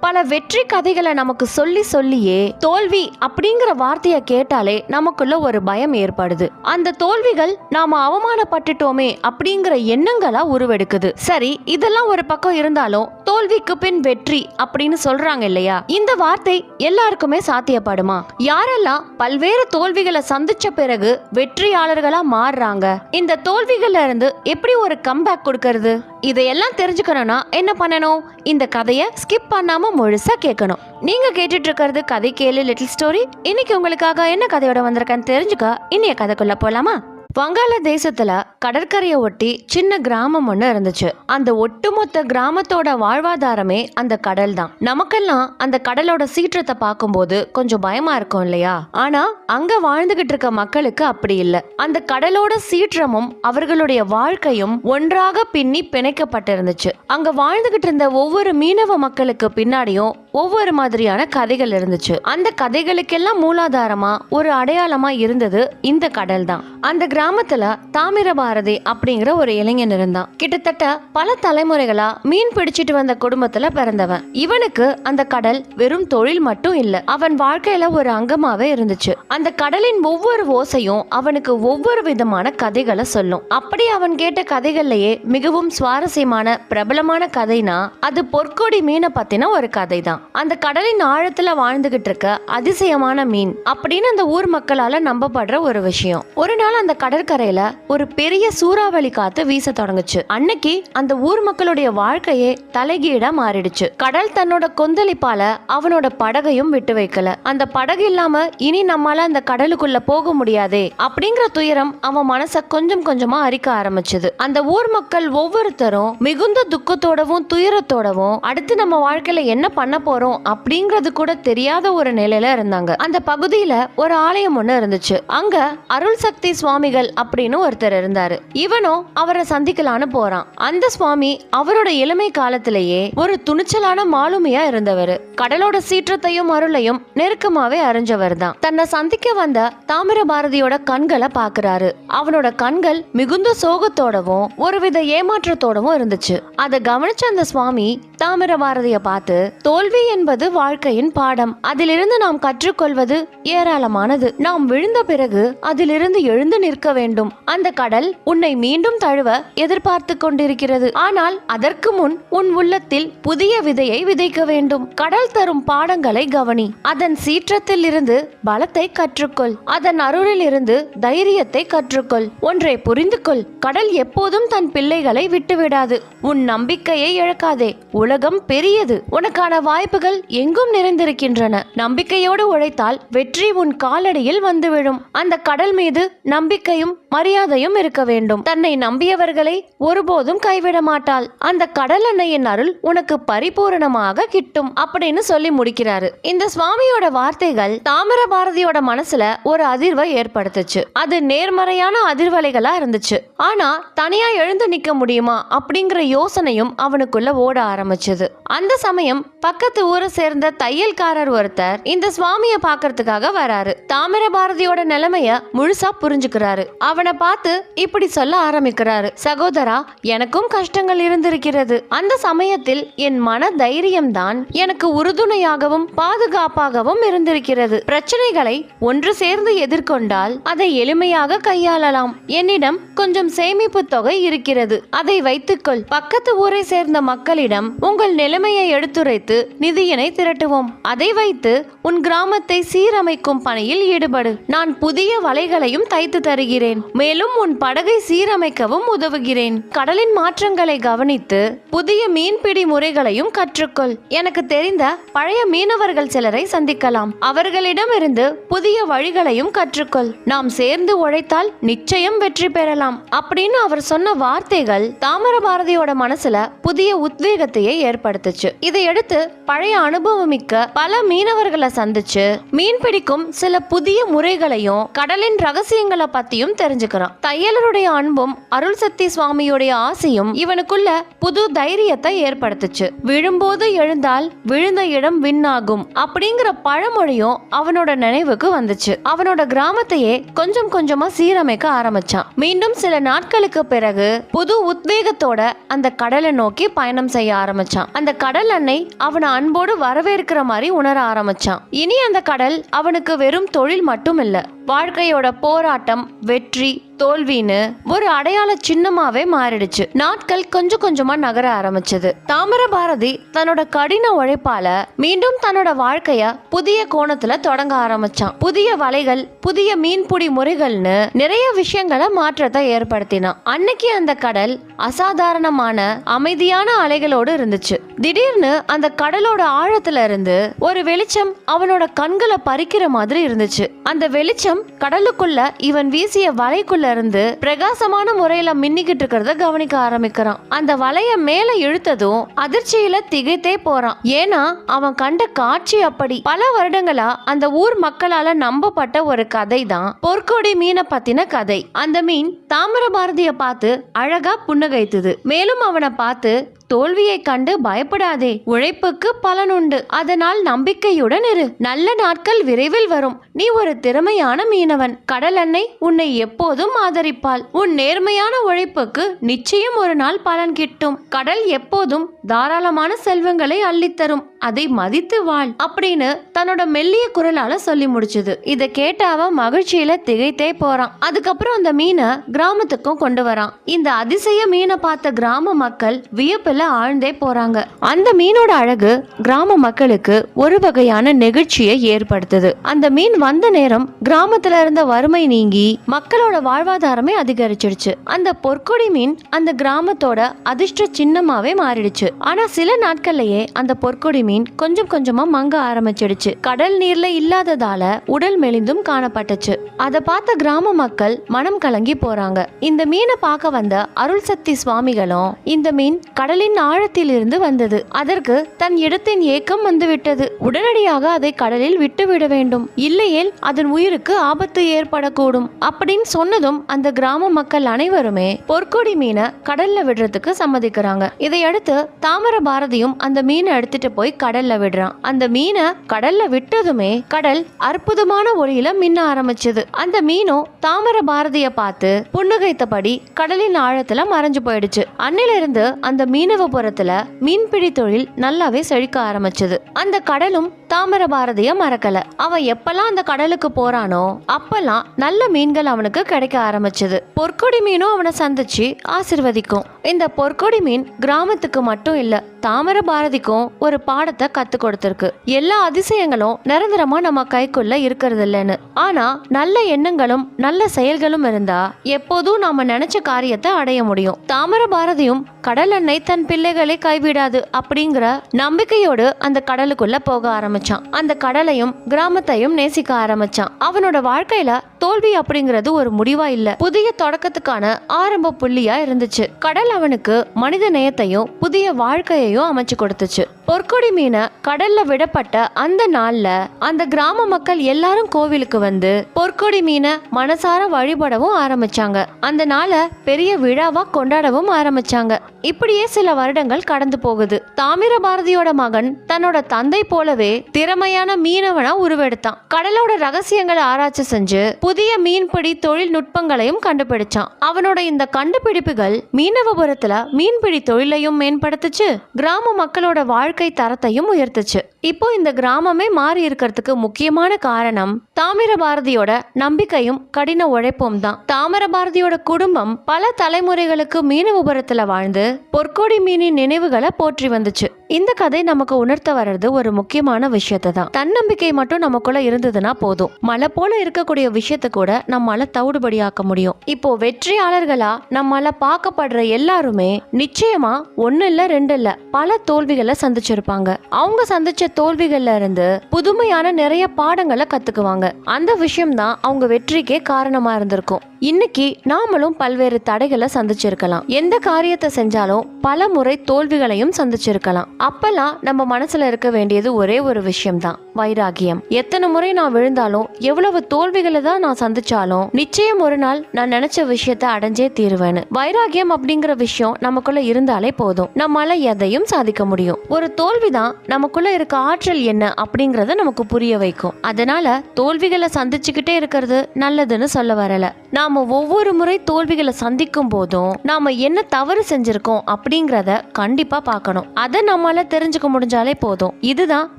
பல வெற்றி கதைகளை நமக்கு சொல்லி சொல்லியே தோல்வி அப்படிங்கிற வார்த்தையை கேட்டாலே நமக்குள்ள ஒரு பயம் ஏற்படுது. அந்த தோல்விகள் நாம அவமானப்பட்டுட்டோமே அப்படிங்கிற எண்ணங்களா உருவெடுக்குது. சரி இதெல்லாம் ஒரு பக்கம் இருந்தாலும் தோல்விக்கு பின் வெற்றி அப்படின்னு சொல்றாங்க இல்லையா? இந்த வார்த்தை எல்லாருக்குமே சாத்தியப்படுமா? யாரெல்லாம் பல்வேறு தோல்விகளை சந்திச்ச பிறகு வெற்றியாளர்களா மாறுறாங்க? இந்த தோல்விகள்ல இருந்து எப்படி ஒரு கம்பேக் கொடுக்கறது? இதையெல்லாம் தெரிஞ்சுக்கணும்னா என்ன பண்ணணும்? இந்த கதையை ஸ்கிப் பண்ணாமல் முழுசாக கேட்கணும். நீங்கள் கேட்டுட்டு இருக்கிறது கதை கேளு லிட்டில் ஸ்டோரி இன்னைக்கு உங்களுக்காக என்ன கதையோட வந்திருக்கேன்னு தெரிஞ்சுக்க இன்னைய கதைக்குள்ளே போகலாமா வங்காள தேசத்துல கடற்கரையை ஒட்டி சின்ன கிராமம் ஒன்று இருந்துச்சு. அந்த ஒட்டுமொத்த கிராமத்தோட வாழ்வாதாரமே அந்த கடல் தான். நமக்கெல்லாம் அந்த கடலோட சீற்றத்தை பார்க்கும்போது கொஞ்சம் பயமா இருக்கும் இல்லையா? ஆனா அங்க வாழ்ந்துகிட்டு இருக்க மக்களுக்கு அப்படி இல்லை. அந்த கடலோட சீற்றமும் அவர்களுடைய வாழ்க்கையும் ஒன்றாக பின்னி பிணைக்கப்பட்டிருந்துச்சு. அங்க வாழ்ந்துகிட்டு இருந்த ஒவ்வொரு மீனவ மக்களுக்கு பின்னாடியும் ஒவ்வொரு மாதிரியான கதைகள் இருந்துச்சு. அந்த கதைகளுக்கெல்லாம் மூலாதாரமா ஒரு அடையாளமா இருந்தது இந்த கடல் தான். அந்த கிராமத்துல தாமிரபாரதி அப்படிங்கிற ஒரு இளைஞன் இருந்தான். கிட்டத்தட்ட பல தலைமுறைகளா மீன் பிடிச்சிட்டு வந்த குடும்பத்துல பிறந்தவன். இவனுக்கு அந்த கடல் வெறும் தொழில் மட்டும் இல்ல அவன் வாழ்க்கையில ஒரு அங்கமாவே இருந்துச்சு. அந்த கடலின் ஒவ்வொரு ஓசையும் அவனுக்கு ஒவ்வொரு விதமான கதைகளை சொல்லும். அப்படி அவன் கேட்ட கதைகள்லயே மிகவும் சுவாரஸ்யமான பிரபலமான கதைனா அது பொற்கொடி மீனை பத்தின ஒரு கதை தான் அந்த கடலின் ஆழத்துல வாழ்ந்துகிட்டு இருக்க அதிசயமான மீன் அப்படின்னு அந்த ஊர் மக்களால நம்பப்படுற ஒரு விஷயம். ஒரு நாள் அந்த கடற்கரையில ஒரு பெரிய சூறாவளி காத்து வீச தொடங்குச்சு. அன்னைக்கு அந்த ஊர் மக்களுடைய வாழ்க்கையே தலைகீழா மாறிடுச்சு. கடல் தன்னோட கொந்தளிப்பால அவனோட படகையும் விட்டு வைக்கல. அந்த படகு இல்லாம இனி நம்மால அந்த கடலுக்குள்ள போக முடியாதே அப்படிங்கிற துயரம் அவன் மனச கொஞ்சம் கொஞ்சமா அரிக்க ஆரம்பிச்சது. அந்த ஊர் மக்கள் ஒவ்வொருத்தரும் மிகுந்த துக்கத்தோடவும் துயரத்தோடவும் அடுத்து நம்ம வாழ்க்கையில என்ன பண்ண போறோம் அப்படிங்கிறது கூட தெரியாத ஒரு நிலையில இருந்தாங்க. அந்த பகுதியில ஒரு ஆலயம் ஒண்ணு இருந்துச்சு. அங்க அருள் சக்தி சுவாமிகள் அப்படின்னு ஒருத்தர் இருந்தாரு. இவனும் அவரை சந்திக்கலான்னு போறான். அந்த சுவாமி அவரோட இளமை காலத்திலேயே ஒரு துணிச்சலான மாலுமியா இருந்தவர். கடலோட சீற்றத்தையும் அருளையும் நெருக்கமாவே அறிஞ்சவர் தான். தன்னை சந்திக்க வந்த தாமிர பாரதியோட கண்களை பாக்குறாரு. அவனோட கண்கள் மிகுந்த சோகத்தோடவும் ஒருவித ஏமாற்றத்தோடவும் இருந்துச்சு. அதை கவனிச்ச அந்த சுவாமி தாமிர பாரதிய பார்த்து தோல்வி என்பது வாழ்க்கையின் பாடம். அதிலிருந்து நாம் கற்றுக்கொள்வது ஏராளமானது. நாம் விழுந்த பிறகு அதிலிருந்து எழுந்து நிற்க வேண்டும். அந்த கடல் உன்னை மீண்டும் தழுவ எதிர்பார்த்து கொண்டிருக்கிறது. ஆனால் அதற்கு முன் உன் உள்ளத்தில் புதிய விதையை விதைக்க வேண்டும். கடல் தரும் பாடங்களை கவனி. அதன் சீற்றத்தில் இருந்து பலத்தை கற்றுக்கொள். அதன் அருளில் இருந்து தைரியத்தை கற்றுக்கொள். ஒன்றை புரிந்து கொள் கடல் எப்போதும் தன் பிள்ளைகளை விட்டுவிடாது. உன் நம்பிக்கையை இழக்காதே. உலகம் பெரியது. உனக்கான வாய்ப்புகள் எங்கும் நிறைந்திருக்கின்றன. நம்பிக்கையோடு உழைத்தால் வெற்றி உன் காலடியில் வந்து விழும் அந்த கடல் மீது நம்பிக்கையும் மரியாதையும் இருக்க வேண்டும். தன்னை நம்பியவர்களை ஒருபோதும் கைவிட மாட்டாள். அந்த கடல் அன்னையின் அருள் உனக்கு பரிபூரணமாக கிட்டும் அப்படின்னு சொல்லி முடிக்கிறாரு. இந்த சுவாமியோட வார்த்தைகள் தாமிர பாரதியோட மனசுல ஒரு அதிர்வை ஏற்படுத்துச்சு. அது நேர்மறையான அதிர்வலைகளா இருந்துச்சு. ஆனா தனியா எழுந்து நிக்க முடியுமா அப்படிங்கிற யோசனையும் அவனுக்குள்ள ஓட ஆரம்பிச்சது. அந்த சமயம் பக்கத்து ஊரை சேர்ந்த தையல்காரர் ஒருத்தர் இந்த சுவாமிய பாக்குறதுக்காக வராரு. தாமிர பாரதியோட நிலைமைய முழுசா புரிஞ்சுக்கிறாரு. அவனை பார்த்து இப்படி சொல்ல ஆரம்பிக்கிறாரு. சகோதரா எனக்கும் கஷ்டங்கள் இருந்திருக்கிறது. அந்த சமயத்தில் என் மன தைரியம்தான் எனக்கு உறுதுணையாகவும் பாதுகாப்பாகவும் இருந்திருக்கிறது. பிரச்சனைகளை ஒன்று சேர்ந்து எதிர்கொண்டால் அதை எளிமையாக கையாளலாம். என்னிடம் கொஞ்சம் சேமிப்பு தொகை இருக்கிறது. அதை வைத்துக்கொள். பக்கத்து ஊரை சேர்ந்த மக்களிடம் உங்கள் நிலைமையை எடுத்துரைத்து நிதியினை திரட்டுவோம். அதை வைத்து உன் கிராமத்தை சீரமைக்கும் பணியில் ஈடுபடு. நான் புதிய வலைகளையும் தைத்து தருகிறேன். மேலும் உன் படகை சீரமைக்கவும் உதவுகிறேன். கடலின் மாற்றங்களை கவனித்து புதிய மீன்பிடி முறைகளையும் கற்றுக்கொள். எனக்கு தெரிந்த பழைய மீனவர்கள் சிலரை சந்திக்கலாம். அவர்களிடமிருந்து புதிய வழிகளையும் கற்றுக்கொள். நாம் சேர்ந்து உழைத்தால் நிச்சயம் வெற்றி பெறலாம். அப்படின்னு அவர் சொன்ன வார்த்தைகள் தாமர பாரதியோட மனசுல புதிய உத்வேகத்தையே ஏற்படுத்துச்சு. இதையடுத்து பழைய அனுபவமிக்க பல மீனவர்களை சந்திச்சு மீன் பிடிக்கும் சில புதிய முறைகளையும் கடலின் ரகசியங்களை பத்தியும் தெரிஞ்சு தெரிஞ்சுக்கிறான் தையலருடைய அன்பும் அருள் சக்தி சுவாமியுடைய ஆசையும் இவனுக்குள்ள புது தைரியத்தை ஏற்படுத்துச்சு. விழும்போது எழுந்தால் விழுந்த இடம் விண்ணாகும் அப்படிங்கிற பழமொழியும் அவனோட நினைவுக்கு வந்துச்சு. அவனோட கிராமத்தையே கொஞ்சம் கொஞ்சமா சீரமைக்க ஆரம்பிச்சான். மீண்டும் சில நாட்களுக்கு பிறகு புது உத்வேகத்தோட அந்த கடலை நோக்கி பயணம் செய்ய ஆரம்பிச்சான். அந்த கடல் அன்னை அவனை அன்போடு வரவேற்கிற மாதிரி உணர ஆரம்பிச்சான். இனி அந்த கடல் அவனுக்கு வெறும் தொழில் மட்டும் இல்ல வாழ்க்கையோட போராட்டம் வெற்றி நன்றி தோல்வின்னு ஒரு அடையாள சின்னமாவே மாறிடுச்சு. நாட்கள் கொஞ்சம் கொஞ்சமா நகர ஆரம்பிச்சது. தாமிர பாரதி தன்னோட கடின உழைப்பால மீண்டும் தன்னோட வாழ்க்கைய புதிய கோணத்துல தொடங்க ஆரம்பிச்சான். புதிய வலைகள் புதிய மீன்பிடி முறைகள்னு நிறைய விஷயங்களை மாற்றத்தை ஏற்படுத்தினான். அன்னைக்கு அந்த கடல் அசாதாரணமான அமைதியான அலைகளோடு இருந்துச்சு. திடீர்னு அந்த கடலோட ஆழத்துல இருந்து ஒரு வெளிச்சம் அவனோட கண்களை பறிக்கிற மாதிரி இருந்துச்சு. அந்த வெளிச்சம் கடலுக்குள்ள இவன் வீசிய வலைக்குள்ள இருந்து பிரகாசமான முறையில மின்னிக்கிட்டு இருக்கிறத கவனிக்க ஆரம்பிக்கிறான். அந்த வலைய மேல இழுத்ததும் அதிர்ச்சியில திகைத்தே போறான். ஏன்னா அவன் கண்ட காட்சி அப்படி. பல வருடங்களா அந்த ஊர் மக்களால நம்பப்பட்ட ஒரு கதை தான் பொற்கொடி மீனை பத்தின கதை. அந்த மீன் தாமிர பாரதிய பார்த்து அழகா புன்னகைத்தது. மேலும் அவனை பார்த்து தோல்வியை கண்டு பயப்படாதே. உழைப்புக்கு பலனுண்டு அதனால் நம்பிக்கையுடன் இரு. நல்ல நாட்கள் விரைவில் வரும். நீ ஒரு திறமையான மீனவன். கடல் அன்னை உன்னை எப்போதும் ஆதரிப்பாள். உன் நேர்மையான உழைப்புக்கு நிச்சயம் ஒரு நாள் பலன் கிட்டும். கடல் எப்போதும் தாராளமான செல்வங்களை அள்ளித்தரும். அதை மதித்து வாழ் அப்படின்னு தன்னோட மெல்லிய குரலால சொல்லி முடிச்சது. இத கேட்ட அவன் மகிழ்ச்சியில திகைத்தே போறான். அதுக்கப்புறம் அந்த மீனை கிராமத்துக்கும் கொண்டு வரான். இந்த அதிசய மீனை பார்த்த கிராம மக்கள் வியப்புல ஆழ்ந்தே போறாங்க. அந்த மீனோட அழகு கிராம மக்களுக்கு ஒரு வகையான நெகிழ்ச்சியை ஏற்படுத்துது. அந்த மீன் வந்த நேரம் கிராமத்துல இருந்த வறுமை நீங்கி மக்களோட வாழ்வாதாரமே அதிகரிச்சிடுச்சு. அந்த பொற்கொடி மீன் அந்த கிராமத்தோட அதிர்ஷ்ட சின்னமாவே மாறிடுச்சு. ஆனா சில நாட்கள்லயே அந்த பொற்கொடி மீன் கொஞ்சம் கொஞ்சமா மங்க ஆரம்பிச்சிடுச்சு. கடல் நீர்ல இல்லாததால உடல் மெலிந்தும் காணப்பட்டுச்சு. அதை பார்த்த கிராம மக்கள் மனம் கலங்கி போறாங்க. இந்த மீனை பார்க்க வந்த அருள் சக்தி சுவாமிகளும் இந்த மீன் கடலின் ஆழத்தில் இருந்து வந்தது. அதற்கு தன் இடத்தின் ஏக்கம் வந்துவிட்டது. உடனடியாக அதை கடலில் விட்டுவிட வேண்டும். இல்லையேல் அதன் உயிருக்கு ஆபத்து ஏற்படக்கூடும். அப்படின்னு சொன்னதும் அந்த கிராம மக்கள் அனைவருமே பொற்கொடி மீனை கடல்ல விடுறதுக்கு சம்மதிக்கிறாங்க. இதையடுத்து தாமர பாரதியும் அந்த மீனை எடுத்துட்டு போய் கடல்ல விடுறான். அந்த மீனை கடல்ல விட்டதுமே கடல் அற்புதமான ஒளியில மின்ன ஆரம்பிச்சது. அந்த மீனும் தாமர பாரதிய பார்த்து புன்னகைத்தபடி கடலின் ஆழத்துல மறைஞ்சு போயிடுச்சு. அன்னிலிருந்து அந்த மீனவபுரத்துல மீன்பிடி தொழில் நல்லாவே செழிக்க ஆரம்பிச்சது. அந்த கடலும் தாமிர பாரதிய மறக்கல. அவன் எப்பெல்லாம் அந்த கடலுக்கு போறானோ அப்பெல்லாம் நல்ல மீன்கள் அவனுக்கு கிடைக்க ஆரம்பிச்சது. பொற்கொடி மீனும் அவனை சந்திச்சு ஆசிர்வதிக்கும். இந்த பொற்கொடி மீன் கிராமத்துக்கு மட்டும் இல்ல தாமிர பாரதிக்கும் ஒரு பாடத்தை கத்து கொடுத்துருக்கு. எல்லா அதிசயங்களும் நிரந்தரமா நம்ம கைக்குள்ள இருக்கிறது இல்லைன்னு. ஆனா நல்ல எண்ணங்களும் நல்ல செயல்களும் இருந்தா எப்போதும் நாம நினைச்ச காரியத்தை அடைய முடியும். தாமிர பாரதியும் கடல் எண்ணெய் தன் பிள்ளைகளை கைவிடாது அப்படிங்கிற நம்பிக்கையோடு அந்த கடலுக்குள்ள போக ஆரம்பிச்சான். அந்த கடலையும் கிராமத்தையும் நேசிக்க ஆரம்பிச்சான். அவனோட வாழ்க்கையில தோல்வி அப்படிங்கிறது ஒரு முடிவா இல்ல. புதிய தொடக்கத்துக்கான ஆரம்ப புள்ளியா இருந்துச்சு. கடல் அவனுக்கு மனித நேயத்தையும் புதிய வாழ்க்கையையும் அமைச்சு கொடுத்துச்சு. பொற்கொடி மீனை கடல்ல விடப்பட்ட அந்த நாள்ல அந்த கிராம மக்கள் எல்லாரும் கோவிலுக்கு வந்து பொற்கொடி மீனை மனசார வழிபடவும் ஆரம்பிச்சாங்க. அந்த நாளை பெரிய விழாவா கொண்டாடவும் ஆரம்பிச்சாங்க. இப்படியே சில வருடங்கள் கடந்து போகுது. தாமிர பாரதியோட மகன் தன்னோட தந்தை போலவே திறமையான மீனவனா உருவெடுத்தான். கடலோட ரகசியங்களை ஆராய்ச்சி செஞ்சு புதிய மீன்பிடி தொழில்நுட்பங்களையும் கண்டுபிடிச்சான். அவனோட இந்த கண்டுபிடிப்புகள் மீனவபுரத்துல மீன்பிடி தொழிலையும் மேம்படுத்துச்சு கிராம மக்களோட வாழ்க்கை தரத்தையும் உயர்த்துச்சு. இப்போ இந்த கிராமமே மாறி இருக்கிறதுக்கு முக்கியமான காரணம் தாமிர பாரதியோட நம்பிக்கையும் கடின உழைப்பும் தான். தாமிர பாரதியோட குடும்பம் பல தலைமுறைகளுக்கு மீனவபுரத்துல வாழ்ந்து பொற்கொடி மீனின் நினைவுகளை போற்றி வந்துச்சு. இந்த கதை நமக்கு உணர்த்த வர்றது ஒரு முக்கியமான விஷயத்தை தான் தன்னம்பிக்கை மட்டும் நமக்குள்ள இருந்ததுன்னா போதும். மலை போல இருக்கக்கூடிய விஷயத்த கூட நம்மால தவிடுபடியாக்க முடியும். இப்போ வெற்றியாளர்களா நம்மால பார்க்கப்படுற எல்லாருமே நிச்சயமா ஒன்னு இல்ல ரெண்டு இல்ல பல தோல்விகளை சந்திச்சிருப்பாங்க. அவங்க சந்திச்ச தோல்விகள்ல இருந்து புதுமையான நிறைய பாடங்களை கத்துக்குவாங்க. அந்த விஷயம் தான் அவங்க வெற்றிக்கே காரணமா இருந்திருக்கும். இன்னைக்கு நாமளும் பல்வேறு தடைகளை சந்திச்சிருக்கலாம். எந்த காரியத்தை செஞ்சாலும் பல முறை தோல்விகளையும் சந்திச்சிருக்கலாம். அப்பெல்லாம் நம்ம மனசுல இருக்க வேண்டியது ஒரே ஒரு விஷயம் தான் வைராகியம். எத்தனை முறை நான் விழுந்தாலும் எவ்வளவு தோல்விகளை தான் நான் சந்திச்சாலும் நிச்சயம் ஒரு நாள் நான் நினைச்ச விஷயத்த அடைஞ்சே தீருவேன்னு. வைராகியம் அப்படிங்கிற விஷயம் நமக்குள்ள இருந்தாலே போதும். நம்மளால எதையும் சாதிக்க முடியும். ஒரு தோல்விதான் நமக்குள்ள இருக்க ஆற்றல் என்ன அப்படிங்கறத நமக்கு புரிய வைக்கும். அதனால தோல்விகளை சந்திச்சுக்கிட்டே இருக்கிறது நல்லதுன்னு சொல்ல வரல. நாம ஒவ்வொரு முறை தோல்விகளை சந்திக்கும் போதும் நாம என்ன தவறு செஞ்சிருக்கோம் அப்படிங்கறத கண்டிப்பா பார்க்கணும். அதை நம்ம நம்மால தெரிஞ்சுக்க முடிஞ்சாலே போதும். இதுதான்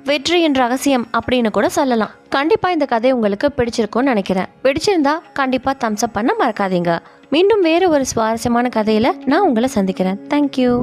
வெற்றியின் ரகசியம் அப்படின்னு கூட சொல்லலாம். கண்டிப்பா இந்த கதை உங்களுக்கு பிடிச்சிருக்கும்னு நினைக்கிறேன். பிடிச்சிருந்தா கண்டிப்பா தம்ஸ் அப் பண்ண மறக்காதீங்க. மீண்டும் வேற ஒரு சுவாரஸ்யமான கதையில நான் உங்களை சந்திக்கிறேன். தேங்க்யூ